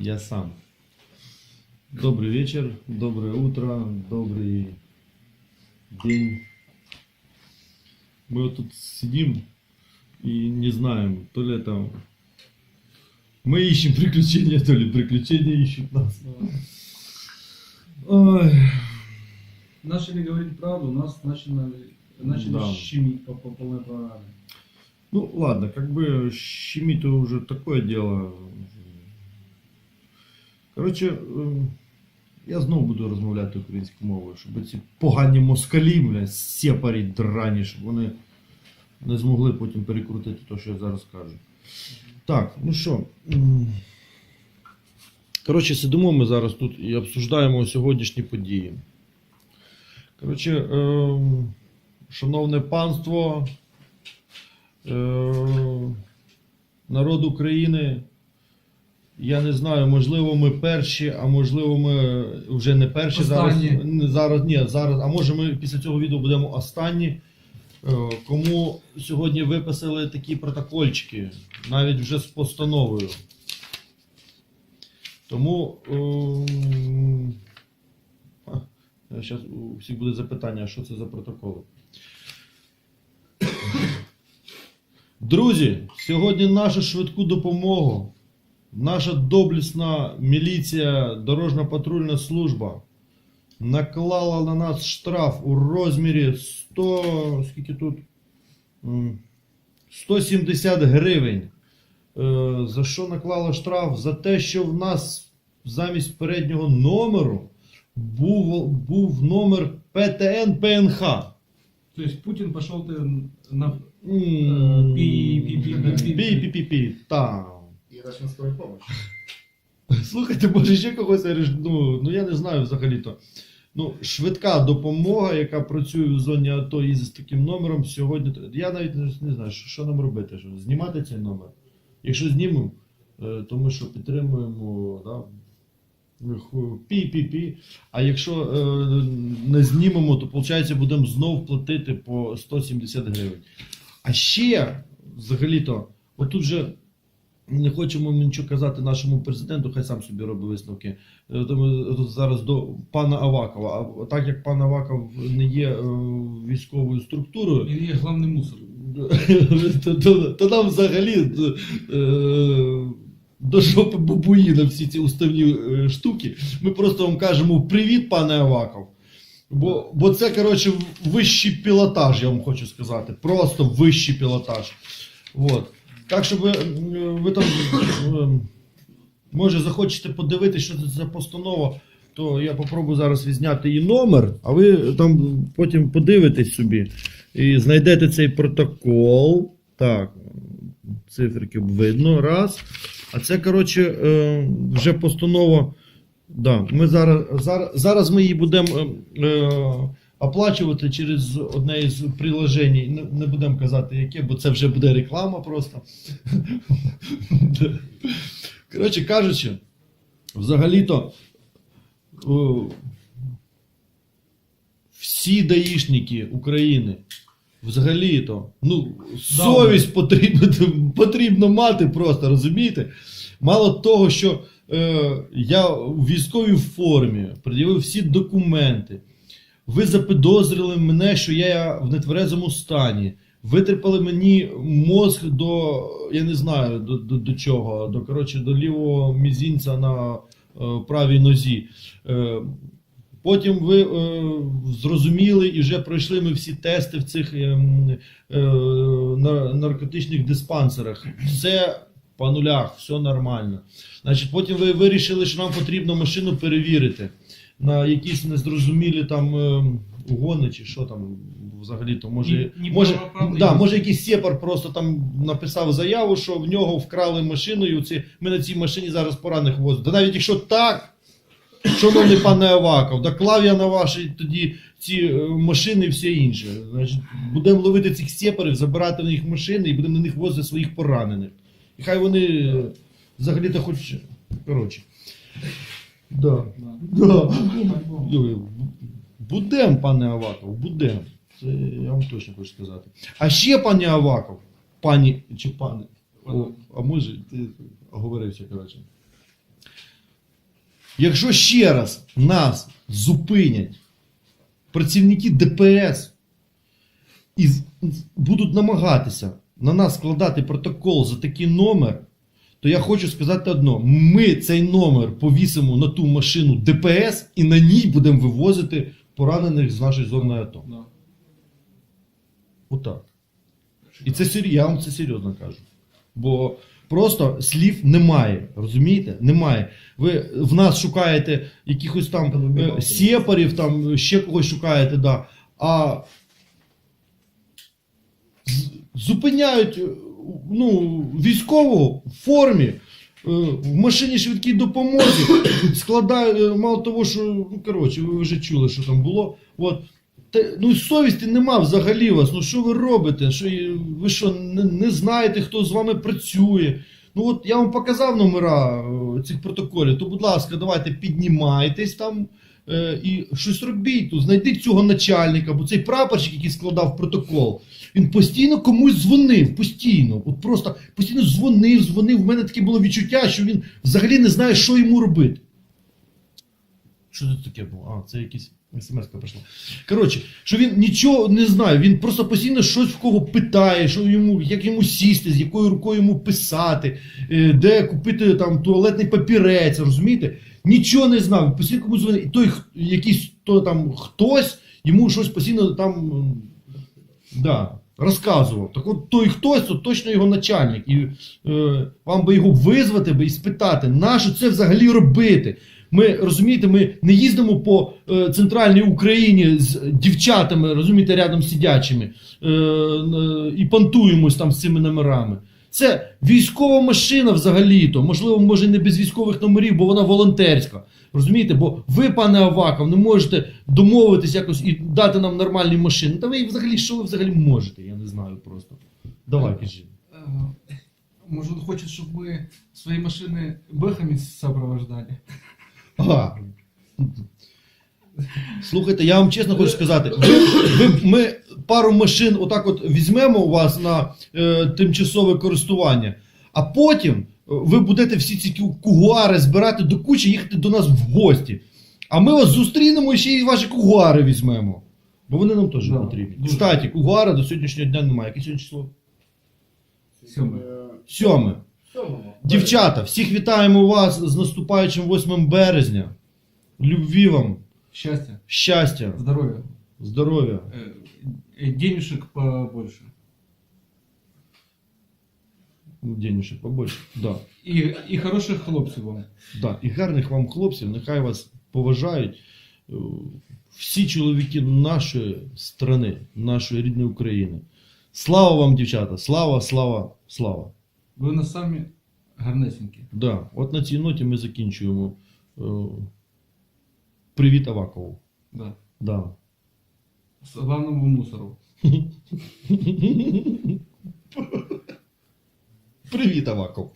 Я сам. Добрый вечер, доброе утро, добрый день. Мы вот тут сидим и не знаем, то ли это мы ищем приключения, то ли приключения ищут нас. Ой. Начали говорить правду, нас начали, начали Да. щемить по, по полной программе. Ну ладно, как бы щемить то уже такое дело. Коротше, ем, я знову буду розмовляти українською мовою, щоб ці погані москалі, бля, сепарі драні, щоб вони не змогли потім перекрутити те, що я зараз кажу. Так, ну що. Коротше, сидимо ми зараз тут і обсуждаємо сьогоднішні події. Коротше, ем, шановне панство, е, народ України. Я не знаю, можливо, ми перші, а можливо, ми вже не перші Останні. зараз. Зараз ні, зараз. А може ми після цього відео будемо останні. Е, Кому сьогодні виписали такі протокольчики, навіть вже з постановою. Тому ем, зараз у всіх буде запитання, що це за протоколи. Друзі, сьогодні нашу швидку допомогу, наша доблісна міліція, дорожна патрульна служба наклала на нас штраф у розмірі 100, скільки тут? 170 гривень. Е, За що наклала штраф? За те, що в нас замість переднього номеру був, був номер ПТН ПНХ. То есть Путин пошел ты на... М, Пі-пі-пі-пі-пі. Пі-пі-пі-пі. Там. И очень скорой помощи. Слухайте, може ще когось ну, ну я не знаю взагалі-то. Ну, швидка допомога, яка працює в зоні АТО і з таким номером сьогодні. Я навіть не, знаю, що, що нам робити. Що, знімати цей номер. Якщо знімемо, е, то ми що підтримуємо, да? пі-пі-пі. А якщо е, не знімемо, то виходить будемо знов платити по 170 гривень. А ще, взагалі-то, отут же не хочемо нічого казати нашому президенту, хай сам собі робить висновки. Е, Тому зараз до пана Авакова. А так як пан Аваков не є е, військовою структурою, Или есть главный мусор. то, то, то нам взагалі е, до жопи бабуїна всі ці уставні е, штуки. Ми просто вам кажемо привіт, пане Аваков. Бо, бо це, коротше, вищий пілотаж, я вам хочу сказати. Просто вищий пілотаж. Вот. Так що ви, ви там, е, може, захочете подивитися, що це за постанова, то я попробую зараз відзняти її номер, а ви там потім подивитесь собі і знайдете цей протокол. Так, циферки видно. Раз. А це, коротше, е, вже постанова. Да, ми зараз, зараз, зараз ми її будемо е, е, оплачувати через одне із приложень. Не, будемо казати, яке, бо це вже буде реклама просто. Коротше кажучи, взагалі-то всі даїшники України, взагалі-то, ну, совість потрібно, потрібно мати просто, розумієте? Мало того, що е, я у військовій формі пред'явив всі документи. Ви запідозрили мене, що я в нетверезому стані. Витріпали мені мозг до, я не знаю, до, до, до чого, до, коротше, до лівого мізінця на е, правій нозі. Е, потім ви е, зрозуміли і вже пройшли ми всі тести в цих е, е, наркотичних диспансерах. Все по нулях, все нормально. Значить, потім ви вирішили, що нам потрібно машину перевірити на якісь незрозумілі там е, угони чи що там взагалі то може. Ні- ні може, да, може якийсь сепар просто там написав заяву, що в нього вкрали машину, і оці, ми на цій машині зараз поранених возимо. Та навіть якщо так, шановний пане Аваков, доклав я на ваші тоді ці е, машини і все інше. Значить, будемо ловити цих сепарів, забирати на них машини і будемо на них возити своїх поранених. І хай вони е, взагалі-то хоч. Коротше. Да. Да. Да. Будем, пане Аваков, будем. Це я вам точно хочу сказати. А ще пане Аваков, пані чи пане, о, а може, ти оговорився, коротше. Якщо ще раз нас зупинять працівники ДПС і будуть намагатися на нас складати протокол за такий номер, то я хочу сказати одно: ми цей номер повісимо на ту машину ДПС і на ній будемо вивозити поранених з нашої зони АТО. Да. Отак. І це сер- я вам це серйозно кажу. Бо просто слів немає. Розумієте? Немає. Ви в нас шукаєте якихось там е, сепарів, там ще когось шукаєте, да. а з- зупиняють ну, військового в формі. е, В машині швидкій допомозі складає, е, мало того, що, ну коротше, ви вже чули, що там було. От, та, ну совісті нема взагалі вас. Ну що ви робите? Що, ви що, не, не знаєте, хто з вами працює? Ну от я вам показав номера е, цих протоколів, то будь ласка, давайте піднімайтесь там е, і щось робіть. Тут знайдіть цього начальника, бо цей прапорщик, який складав протокол, він постійно комусь дзвонив, постійно. От просто постійно дзвонив, дзвонив. У мене таке було відчуття, що він взагалі не знає, що йому робити. Що це таке було? А, це якісь смс прийшла. Коротше, що він нічого не знає, він просто постійно щось в кого питає, що йому, як йому сісти, з якою рукою йому писати, е, де купити там туалетний папірець, розумієте? Нічого не знав. Постійно комусь дзвонив. І той якийсь то там хтось йому щось постійно там да, розказував. Так от той хтось, то точно його начальник. І е, вам би його визвати би і спитати, нащо це взагалі робити? Ми розумієте, ми не їздимо по е, центральній Україні з дівчатами, розумієте, рядом сидячими е, е, і понтуємось там з цими номерами. Це військова машина взагалі-то. Можливо, може не без військових номерів, бо вона волонтерська. Розумієте? Бо ви, пане Аваков, не можете домовитись якось і дати нам нормальні машини. Та ви взагалі, що ви взагалі можете? Я не знаю просто. Давай, кажи. Э, Может, он хочет, чтобы мы свои машины бэхами сопровождали? Ага. Слухайте, я вам чесно хочу сказати, ви, ви, ми пару машин отак от візьмемо у вас на е, тимчасове користування, а потім е, ви будете всі ці кугуари збирати до кучі, їхати до нас в гості. А ми вас зустрінемо і ще й ваші кугуари візьмемо. Бо вони нам теж Да, потрібні. дуже. Кстати, кугуара до сьогоднішнього дня немає. Яке сьогодні число? Сьоме. Сьоме. Дівчата, всіх вітаємо вас з наступаючим 8 березня. Любві вам, Счастья, щастя, здоровья, здоров'я. э, э, денежек побольше. Денежек побольше. Да. И, и хороших хлопців вам. Да. І гарних вам хлопців, нехай вас поважають е, всі чоловіки нашої страни, нашої рідної України. Слава вам, дівчата! Слава, слава, слава! Ви у нас самі гарнесенькі. Да. От на цій ноті ми закінчуємо. Е, Привіт Авакову. Да. Да. Главному мусору. Привіт, Аваков.